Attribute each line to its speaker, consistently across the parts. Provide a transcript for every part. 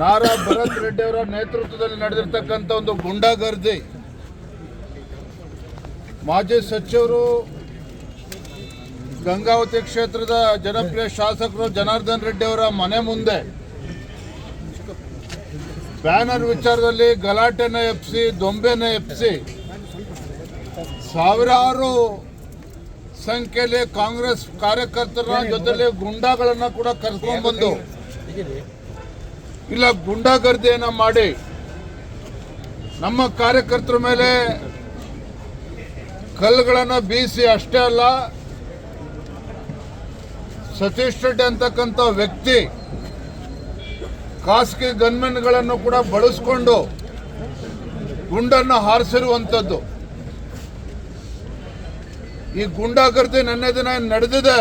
Speaker 1: ನಾರಾ ಭರತ್ ರೆಡ್ಡಿ ಅವರ ನೇತೃತ್ವದಲ್ಲಿ ನಡೆದಿರ್ತಕ್ಕಂಥ ಒಂದು ಗುಂಡಾಗರ್ದಿ. ಮಾಜಿ ಸಚಿವರು ಗಂಗಾವತಿ ಕ್ಷೇತ್ರದ ಜನಪ್ರಿಯ ಶಾಸಕರು ಜನಾರ್ದನ್ ರೆಡ್ಡಿ ಅವರ ಮನೆ ಮುಂದೆ ಬ್ಯಾನರ್ ವಿಚಾರದಲ್ಲಿ ಗಲಾಟೆನ ಎಪ್ಸಿ ದೊಂಬೆನ ಎಪ್ಸಿ ಸಾವಿರಾರು ಸಂಖ್ಯೆಯಲ್ಲಿ ಕಾಂಗ್ರೆಸ್ ಕಾರ್ಯಕರ್ತರ ಜೊತೆಲಿ ಗುಂಡಾಗಳನ್ನು ಕೂಡ ಕರ್ಕೊಂಡು ಬಂದು ಇಲ್ಲ, ಗುಂಡಾಗರ್ದಿಯನ್ನ ಮಾಡಿ. ನಮ್ಮ ಕಾರ್ಯಕರ್ತರ ಮೇಲೆ ಕಲ್ಲುಗಳನ್ನು ಬೀಸಿ ಅಷ್ಟೇ ಅಲ್ಲ, ಸತೀಶ್ ರೆಡ್ಡಿ ಅಂತಕ್ಕಂಥ ವ್ಯಕ್ತಿ ಖಾಸಗಿ ಗನ್ಮೆನ್ಗಳನ್ನು ಕೂಡ ಬಳಸ್ಕೊಂಡು ಗುಂಡನ್ನು ಹಾರಿಸಿರುವಂಥದ್ದು. ಈ ಗುಂಡಾಗರ್ದಿ ನೆನ್ನೆ ದಿನ ನಡೆದಿದೆ?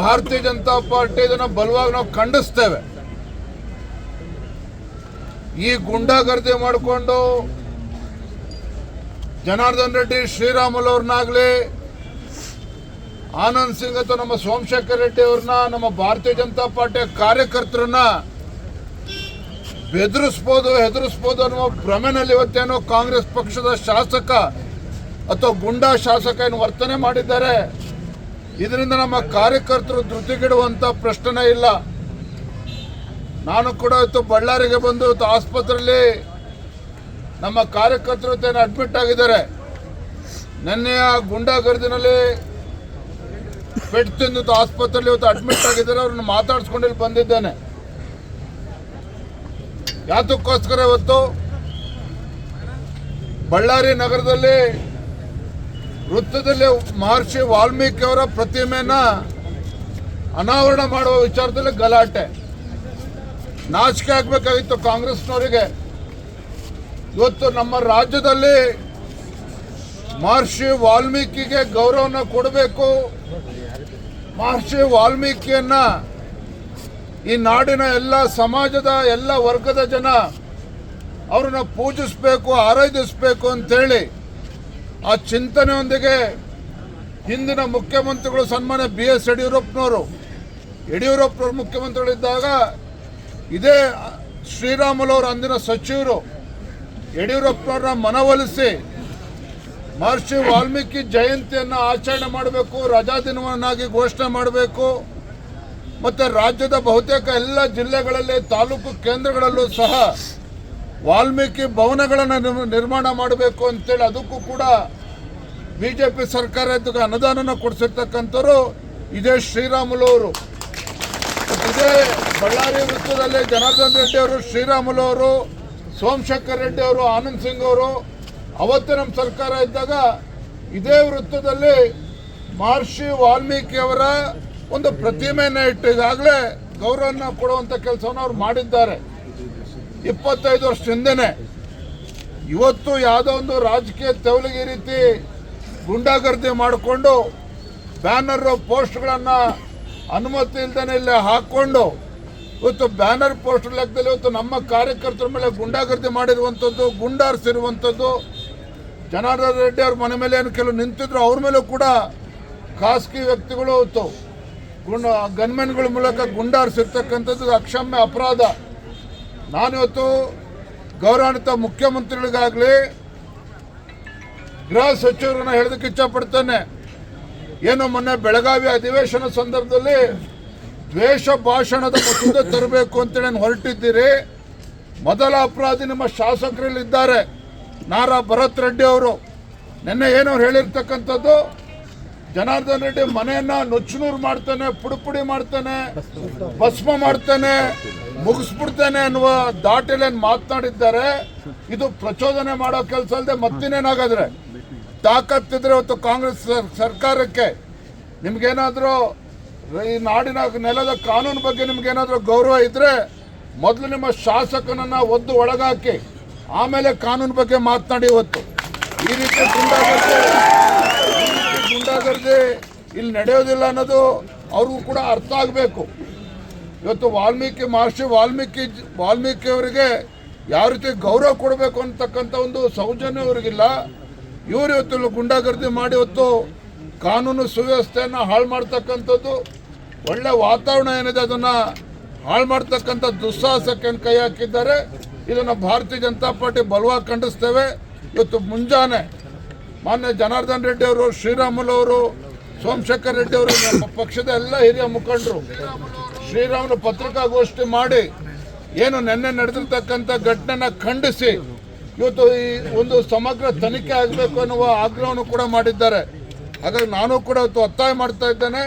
Speaker 1: ಭಾರತೀಯ ಜನತಾ ಪಾರ್ಟಿ ಇದನ್ನು ಬಲವಾಗಿ ನಾವು ಖಂಡಿಸ್ತೇವೆ. ಈ ಗುಂಡಾಗರ್ದಿ ಮಾಡಿಕೊಂಡು ಜನಾರ್ದನ್ ರೆಡ್ಡಿ ಶ್ರೀರಾಮುಲು ಅವ್ರನ್ನಾಗ್ಲಿ, ಆನಂದ್ ಸಿಂಗ್ ಅಥವಾ ನಮ್ಮ ಸೋಮಶೇಖರ್ ರೆಡ್ಡಿ ಅವ್ರನ್ನ, ನಮ್ಮ ಭಾರತೀಯ ಜನತಾ ಪಾರ್ಟಿಯ ಕಾರ್ಯಕರ್ತರನ್ನ ಬೆದರಿಸ್ಬೋದು, ಹೆದರಿಸ್ಬೋದು ಅನ್ನುವ ಭ್ರಮೆನಲ್ಲಿ ಇವತ್ತೇನೋ ಕಾಂಗ್ರೆಸ್ ಪಕ್ಷದ ಶಾಸಕ ಅಥವಾ ಗುಂಡಾ ಶಾಸಕ ಏನು ವರ್ತನೆ ಮಾಡಿದ್ದಾರೆ. ಇದರಿಂದ ನಮ್ಮ ಕಾರ್ಯಕರ್ತರು ಧೃತಿಗಿಡುವಂಥ ಪ್ರಶ್ನೆ ಇಲ್ಲ. ನಾನು ಕೂಡ ಇವತ್ತು ಬಳ್ಳಾರಿಗೆ ಬಂದು ಆಸ್ಪತ್ರೆಯಲ್ಲಿ ನಮ್ಮ ಕಾರ್ಯಕರ್ತರು ಅಡ್ಮಿಟ್ ಆಗಿದ್ದಾರೆ. ನಿನ್ನೆಯ ಗುಂಡಾಗರ್ದಿನಲ್ಲಿ ಪೆಟ್ಟು ತಿಂದು ಆಸ್ಪತ್ರೆಯಲ್ಲಿ ಇವತ್ತು ಅಡ್ಮಿಟ್ ಆಗಿದ್ದಾರೆ. ಅವ್ರನ್ನ ಮಾತಾಡಿಸ್ಕೊಂಡು ಇಲ್ಲಿ ಬಂದಿದ್ದೇನೆ. ಯಾತಕ್ಕೋಸ್ಕರ ಇವತ್ತು ಬಳ್ಳಾರಿ ನಗರದಲ್ಲಿ ವೃತ್ತದಲ್ಲಿ ಮಹರ್ಷಿ ವಾಲ್ಮೀಕಿ ಅವರ ಪ್ರತಿಮೆಯನ್ನು ಅನಾವರಣ ಮಾಡುವ ವಿಚಾರದಲ್ಲಿ ಗಲಾಟೆ. ನಾಚಿಕೆ ಆಗಬೇಕಾಗಿತ್ತು ಕಾಂಗ್ರೆಸ್ನವರಿಗೆ. ಇವತ್ತು ನಮ್ಮ ರಾಜ್ಯದಲ್ಲಿ ಮಹರ್ಷಿ ವಾಲ್ಮೀಕಿಗೆ ಗೌರವನ ಕೊಡಬೇಕು. ಮಹರ್ಷಿ ವಾಲ್ಮೀಕಿಯನ್ನ ಈ ನಾಡಿನ ಎಲ್ಲ ಸಮಾಜದ ಎಲ್ಲ ವರ್ಗದ ಜನ ಅವ್ರನ್ನ ಪೂಜಿಸಬೇಕು, ಆರಾಧಿಸಬೇಕು ಅಂತೇಳಿ ಆ ಚಿಂತನೆಯೊಂದಿಗೆ ಹಿಂದಿನ ಮುಖ್ಯಮಂತ್ರಿಗಳು ಸನ್ಮಾನ್ಯ ಬಿ ಎಸ್ ಯಡಿಯೂರಪ್ಪನವರು ಯಡಿಯೂರಪ್ಪನವರು ಮುಖ್ಯಮಂತ್ರಿಗಳಿದ್ದಾಗ ಇದೇ ಶ್ರೀರಾಮುಲು ಅವರು ಅಂದಿನ ಸಚಿವರು ಯಡಿಯೂರಪ್ಪನವ್ರನ್ನ ಮನವೊಲಿಸಿ ಮಹರ್ಷಿ ವಾಲ್ಮೀಕಿ ಜಯಂತಿಯನ್ನು ಆಚರಣೆ ಮಾಡಬೇಕು, ರಜಾ ದಿನವನ್ನಾಗಿ ಘೋಷಣೆ ಮಾಡಬೇಕು. ಮತ್ತು ರಾಜ್ಯದ ಬಹುತೇಕ ಎಲ್ಲ ಜಿಲ್ಲೆಗಳಲ್ಲಿ, ತಾಲೂಕು ಕೇಂದ್ರಗಳಲ್ಲೂ ಸಹ ವಾಲ್ಮೀಕಿ ಭವನಗಳನ್ನು ನಿರ್- ನಿರ್ಮಾಣ ಮಾಡಬೇಕು ಅಂತೇಳಿ ಅದಕ್ಕೂ ಕೂಡ ಬಿ ಜೆ ಪಿ ಸರ್ಕಾರ ಇದಕ್ಕೆ ಅನುದಾನನ ಕೊಡಿಸಿರ್ತಕ್ಕಂಥವ್ರು ಇದೇ ಶ್ರೀರಾಮುಲು ಅವರು. ಇದೇ ಬಳ್ಳಾರಿ ವೃತ್ತದಲ್ಲಿ ಜನಾರ್ದನ್ ರೆಡ್ಡಿ ಅವರು, ಶ್ರೀರಾಮುಲು ಅವರು ಸೋಮಶೇಖರ್ ರೆಡ್ಡಿ ಅವರು, ಆನಂದ್ ಸಿಂಗ್ ಅವರು, ಅವತ್ತು ನಮ್ಮ ಸರ್ಕಾರ ಇದ್ದಾಗ ಇದೇ ವೃತ್ತದಲ್ಲಿ ಮಹರ್ಷಿ ವಾಲ್ಮೀಕಿ ಅವರ ಒಂದು ಪ್ರತಿಮೆಯನ್ನು ಇಟ್ಟು ಈಗಾಗಲೇ ಗೌರವನ ಕೊಡುವಂಥ ಕೆಲಸವನ್ನು ಅವ್ರು ಮಾಡಿದ್ದಾರೆ. ಇಪ್ಪತ್ತೈದು ವರ್ಷ ಹಿಂದೆನೆ. ಇವತ್ತು ಯಾವುದೋ ಒಂದು ರಾಜಕೀಯ ತೆವಲಿಗೆ ರೀತಿ ಗುಂಡಾಗರ್ದಿ ಮಾಡಿಕೊಂಡು ಬ್ಯಾನರ್ ಪೋಸ್ಟ್ಗಳನ್ನು ಅನುಮತಿ ಇಲ್ದೇ ಇಲ್ಲಿ ಹಾಕ್ಕೊಂಡು ಇವತ್ತು ಬ್ಯಾನರ್ ಪೋಸ್ಟರ್ ಲೆಕ್ಕದಲ್ಲಿ ಇವತ್ತು ನಮ್ಮ ಕಾರ್ಯಕರ್ತರ ಮೇಲೆ ಗುಂಡಾಗರ್ದಿ ಮಾಡಿರುವಂಥದ್ದು, ಗುಂಡಾರಿಸಿರುವಂಥದ್ದು. ಜನಾರ್ದನ್ ರೆಡ್ಡಿ ಅವ್ರ ಮನೆ ಮೇಲೆ ಏನು ಕೆಲವು ನಿಂತಿದ್ರು, ಅವ್ರ ಮೇಲೂ ಕೂಡ ಖಾಸಗಿ ವ್ಯಕ್ತಿಗಳು ಇವತ್ತು ಗುಂಡ ಗನ್ಮೆನ್ಗಳ ಮೂಲಕ ಗುಂಡಾರಿಸಿರ್ತಕ್ಕಂಥದ್ದು ಅಕ್ಷಮ್ಯ ಅಪರಾಧ. ನಾನಿವತ್ತು ಗೌರವಾನ್ವಿತ ಮುಖ್ಯಮಂತ್ರಿಗಳಿಗಾಗಲಿ ಗೃಹ ಸಚಿವರನ್ನು ಹೇಳೋದಕ್ಕೆ ಇಚ್ಛಪಡ್ತೇನೆ. ಏನು ಮೊನ್ನೆ ಬೆಳಗಾವಿ ಅಧಿವೇಶನ ಸಂದರ್ಭದಲ್ಲಿ ದ್ವೇಷ ಭಾಷಣದ ಮಸೂದೆ ತರಬೇಕು ಅಂತೇಳಿ ಹೊರಟಿದ್ದೀರಿ. ಮೊದಲ ಅಪರಾಧಿ ನಿಮ್ಮ ಶಾಸಕರಲ್ಲಿದ್ದಾರೆ. ನಾರಾ ಭರತ್ ರೆಡ್ಡಿ ಅವರು. ನಿನ್ನೆ ಏನೋ ಹೇಳಿರ್ತಕ್ಕಂಥದ್ದು, ಜನಾರ್ದನ್ ರೆಡ್ಡಿ ಮನೆಯನ್ನ ನುಚ್ಚುನೂರು ಮಾಡ್ತಾನೆ ಪುಡಿ ಪುಡಿ ಮಾಡ್ತಾನೆ, ಭಸ್ಮ ಮಾಡ್ತಾನೆ, ಮುಗಿಸ್ಬಿಡ್ತಾನೆ ಅನ್ನುವ ದಾಟಿಯಲ್ಲಿ ಏನ್ ಮಾತನಾಡಿದ್ದಾರೆ. ಇದು ಪ್ರಚೋದನೆ ಮಾಡೋ ಕೆಲಸ ಅಲ್ಲದೆ ಮತ್ತಿನ್ನೇನಾಗಾದ್ರೆ? ತಾಕತ್ತಿದ್ರೆ ಇವತ್ತು ಕಾಂಗ್ರೆಸ್ ಸರ್- ಸರ್ಕಾರಕ್ಕೆ ನಿಮ್ಗೇನಾದ್ರೂ ಈ ನಾಡಿನ ನೆಲದ ಕಾನೂನು ಬಗ್ಗೆ ನಿಮಗೇನಾದರೂ ಗೌರವ ಇದ್ರೆ ಮೊದಲು ನಿಮ್ಮ ಶಾಸಕನನ್ನು ಒದ್ದು ಒಳಗಾಕಿ, ಆಮೇಲೆ ಕಾನೂನು ಬಗ್ಗೆ ಮಾತನಾಡಿ ಇವತ್ತು ಈ ರೀತಿ ರೀತಿ ಗುಂಡಾಗರ್ದಿ ಇಲ್ಲಿ ನಡೆಯೋದಿಲ್ಲ ಅನ್ನೋದು ಅವ್ರಿಗೂ ಕೂಡ ಅರ್ಥ ಆಗಬೇಕು. ಇವತ್ತು ವಾಲ್ಮೀಕಿ ಮಹರ್ಷಿ ವಾಲ್ಮೀಕಿ ವಾಲ್ಮೀಕಿ ಅವರಿಗೆ ಯಾವ ರೀತಿ ಗೌರವ ಕೊಡಬೇಕು ಅಂತಕ್ಕಂಥ ಒಂದು ಸೌಜನ್ಯ ಅವರಿಗಿಲ್ಲ. ಇವರು ಇವತ್ತು ಗುಂಡಾಗರ್ದಿ ಮಾಡಿ ಇವತ್ತು ಕಾನೂನು ಸುವ್ಯವಸ್ಥೆಯನ್ನು ಹಾಳು ಮಾಡ್ತಕ್ಕಂಥದ್ದು, ಒಳ್ಳೆ ವಾತಾವರಣ ಏನಿದೆ ಅದನ್ನು ಹಾಳು ಮಾಡ್ತಕ್ಕಂಥ ದುಸ್ಸಾಹಸಕ್ಕೆ ಕೈ ಹಾಕಿದ್ದಾರೆ. ಇದನ್ನು ಭಾರತೀಯ ಜನತಾ ಪಾರ್ಟಿ ಬಲವಾಗಿ ಖಂಡಿಸ್ತೇವೆ. ಇವತ್ತು ಮುಂಜಾನೆ ಮಾನ್ಯ ಜನಾರ್ದನ್ ರೆಡ್ಡಿ ಅವರು, ಶ್ರೀರಾಮುಲು ಅವರು, ಸೋಮಶೇಖರ್ ರೆಡ್ಡಿ ಅವರು ನಮ್ಮ ಪಕ್ಷದ ಎಲ್ಲ ಹಿರಿಯ ಮುಖಂಡರು ಶ್ರೀರಾಮುಲು ಪತ್ರಿಕಾಗೋಷ್ಠಿ ಮಾಡಿ, ಏನು ನಿನ್ನೆ ನಡೆದಿರ್ತಕ್ಕಂಥ ಘಟನೆನ ಖಂಡಿಸಿ ಇವತ್ತು ಈ ಒಂದು ಸಮಗ್ರ ತನಿಖೆ ಆಗಬೇಕು ಅನ್ನುವ ಆಗ್ರಹವನ್ನು ಕೂಡ ಮಾಡಿದ್ದಾರೆ. ಹಾಗಾಗಿ ನಾನು ಕೂಡ ಇವತ್ತು ಒತ್ತಾಯ ಮಾಡ್ತಾ ಇದ್ದೇನೆ.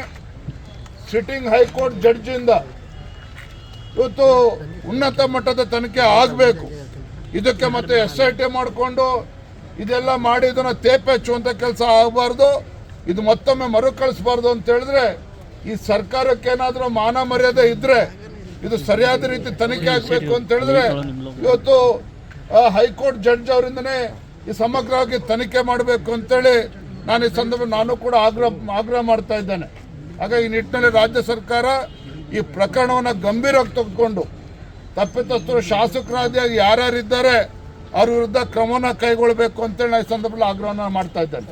Speaker 1: ಸಿಟ್ಟಿಂಗ್ ಹೈಕೋರ್ಟ್ ಜಡ್ಜಿಂದ ಇವತ್ತು ಉನ್ನತ ಮಟ್ಟದ ತನಿಖೆ ಆಗಬೇಕು. ಇದಕ್ಕೆ ಮತ್ತೆ ಎಸ್ ಐ ಟಿ ಮಾಡಿಕೊಂಡು ಇದೆಲ್ಲ ಮಾಡಿ ಇದನ್ನ ತೇಪೆ ಹಚ್ಚುವಂಥ ಕೆಲಸ ಆಗಬಾರ್ದು. ಇದು ಮತ್ತೊಮ್ಮೆ ಮರುಕಳಿಸಬಾರ್ದು ಅಂತ ಹೇಳಿದ್ರೆ ಈ ಸರ್ಕಾರಕ್ಕೆ ಏನಾದರೂ ಮಾನ ಮರ್ಯಾದೆ ಇದ್ರೆ ಇದು ಸರಿಯಾದ ರೀತಿ ತನಿಖೆ ಆಗಬೇಕು ಅಂತ ಹೇಳಿದ್ರೆ ಇವತ್ತು ಹೈಕೋರ್ಟ್ ಜಡ್ಜ್ ಅವರಿಂದನೇ ಈ ಸಮಗ್ರವಾಗಿ ತನಿಖೆ ಮಾಡಬೇಕು ಅಂತೇಳಿ ನಾನು ಈ ಸಂದರ್ಭ ನಾನು ಕೂಡ ಆಗ್ರಹ ಆಗ್ರಹ ಮಾಡ್ತಾ ಇದ್ದೇನೆ. ಹಾಗಾಗಿ ಈ ನಿಟ್ಟಿನಲ್ಲಿ ರಾಜ್ಯ ಸರ್ಕಾರ ಈ ಪ್ರಕರಣವನ್ನು ಗಂಭೀರವಾಗಿ ತೆಗೆದುಕೊಂಡು ತಪ್ಪಿತಸ್ಥರು ಶಾಸಕರಾದಿಯಾಗಿ ಯಾರ್ಯಾರಿದ್ದಾರೆ ಅವ್ರ ವಿರುದ್ಧ ಕ್ರಮವನ್ನು ಕೈಗೊಳ್ಳಬೇಕು ಅಂತೇಳಿ ನಾನು ಈ ಸಂದರ್ಭದಲ್ಲಿ ಆಗ್ರಹವನ್ನು ಮಾಡ್ತಾ ಇದ್ದೇನೆ.